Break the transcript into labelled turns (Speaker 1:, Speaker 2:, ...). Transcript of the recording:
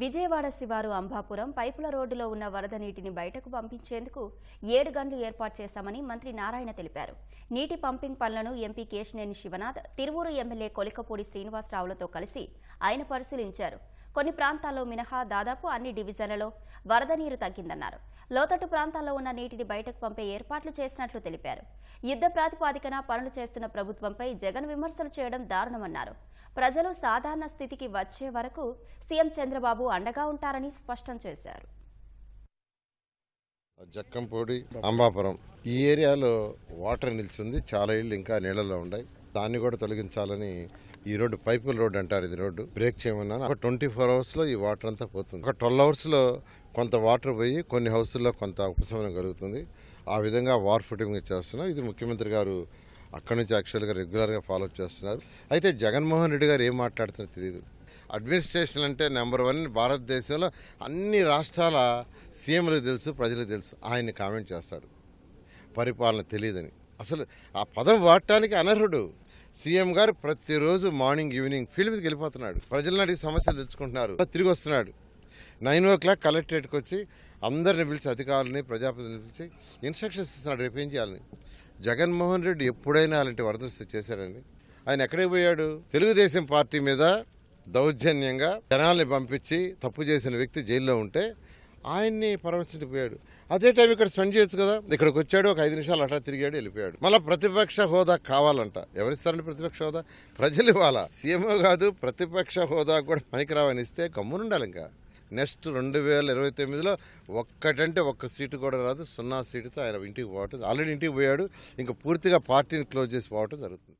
Speaker 1: విజయవాడ శివారు అంబాపురం పైపుల రోడ్డులో ఉన్న వరద నీటిని బయటకు పంపించేందుకు ఏడు గంటలు ఏర్పాటు చేశామని మంత్రి నారాయణ తెలిపారు. నీటి పంపింగ్ పనులను ఎంపీ కేశినేని శివనాథ్ తిరువూరు ఎమ్మెల్యే కొలికపూడి శ్రీనివాసరావులతో కలిసి ఆయన పరిశీలించారు. కొన్ని ప్రాంతాల్లో మినహా దాదాపు అన్ని డివిజన్లలో వరద నీరు తగ్గిందన్నారు. లోతట్టు ప్రాంతాల్లో ఉన్న నీటిని బయటకు పంపే ఏర్పాట్లు చేసినట్లు తెలిపారు. యుద్ధ ప్రాతిపాదికన పనులు చేస్తున్న ప్రభుత్వంపై జగన్ విమర్శలు చేయడం దారుణమన్నారు. ప్రజలు సాధారణ స్థితికి వచ్చే వరకు సీఎం చంద్రబాబు అండగా ఉంటారని స్పష్టం చేశారు.
Speaker 2: జక్కంపూడి అంబాపురం ఈ ఏరియాలో వాటర్ నిల్చుంది. చాలా ఇళ్ళు ఇంకా నీళ్ళలో ఉన్నాయి. దాన్ని కూడా తొలగించాలని ఈ రోడ్డు పైపుల రోడ్డు అంటారు. ఇది రోడ్డు బ్రేక్ చేయమన్నాను. ఒక ట్వంటీ ఫోర్ అవర్స్లో ఈ వాటర్ అంతా పోతుంది. ఒక ట్వెల్వ్ అవర్స్లో కొంత వాటర్ పోయి కొన్ని హౌస్ల్లో కొంత ఉపశమనం కలుగుతుంది. ఆ విధంగా వార్ ఫుటింగ్ చేస్తున్నాం. ఇది ముఖ్యమంత్రి గారు అక్కడి నుంచి యాక్చువల్గా రెగ్యులర్గా ఫాలో చేస్తున్నారు. అయితే జగన్మోహన్ రెడ్డి గారు ఏం మాట్లాడుతున్నారో తెలియదు అడ్మినిస్ట్రేషన్ అంటే నెంబర్ వన్ భారతదేశంలో అన్ని రాష్ట్రాల సీఎంలు తెలుసు ప్రజలు తెలుసు. ఆయన్ని కామెంట్ చేస్తాడు. పరిపాలన తెలియదని. అసలు ఆ పదం వాడటానికి అనర్హుడు. సీఎం గారు ప్రతిరోజు మార్నింగ్ ఈవినింగ్ ఫీల్డ్ మీదకి వెళ్ళిపోతున్నాడు. ప్రజలను అడిగి సమస్యలు తెలుసుకుంటున్నారు. తిరిగి వస్తున్నాడు. నైన్ ఓ క్లాక్ కలెక్టరేట్కి వచ్చి అందరిని పిలిచి అధికారులని ప్రజాప్రతినిధులను పిలిచి ఇన్స్ట్రక్షన్స్ ఇస్తున్నాడు రేపు ఏం చేయాలని. జగన్మోహన్ రెడ్డి ఎప్పుడైనా అలాంటి వరదృష్టి చేశాడండి? ఆయన ఎక్కడికి పోయాడు? తెలుగుదేశం పార్టీ మీద దౌర్జన్యంగా జనాల్ని పంపించి తప్పు చేసిన వ్యక్తి జైల్లో ఉంటే ఆయన్ని పరామర్శించిపోయాడు అదే టైం ఇక్కడ స్పెండ్ చేయొచ్చు కదా? ఇక్కడికి వచ్చాడు ఒక ఐదు నిమిషాలు అట్లా తిరిగాడు వెళ్ళిపోయాడు. మళ్ళీ ప్రతిపక్ష హోదా కావాలంట. ఎవరిస్తారండి ప్రతిపక్ష హోదా? ప్రజలు ఇవ్వాలా? సీఎంఓ కాదు ప్రతిపక్ష హోదా కూడా పనికిరావని ఇస్తే గమ్మునుండాలి ఇంకా నెక్స్ట్ రెండు వేల ఇరవై తొమ్మిదిలో ఒక్కటంటే ఒక్క సీటు కూడా రాదు సున్నా సీటుతో ఆయన ఇంటికి పోవటం ఆల్రెడీ ఇంటికి పోయాడు ఇంకా పూర్తిగా పార్టీని క్లోజ్ చేసి పోవటం జరుగుతుంది.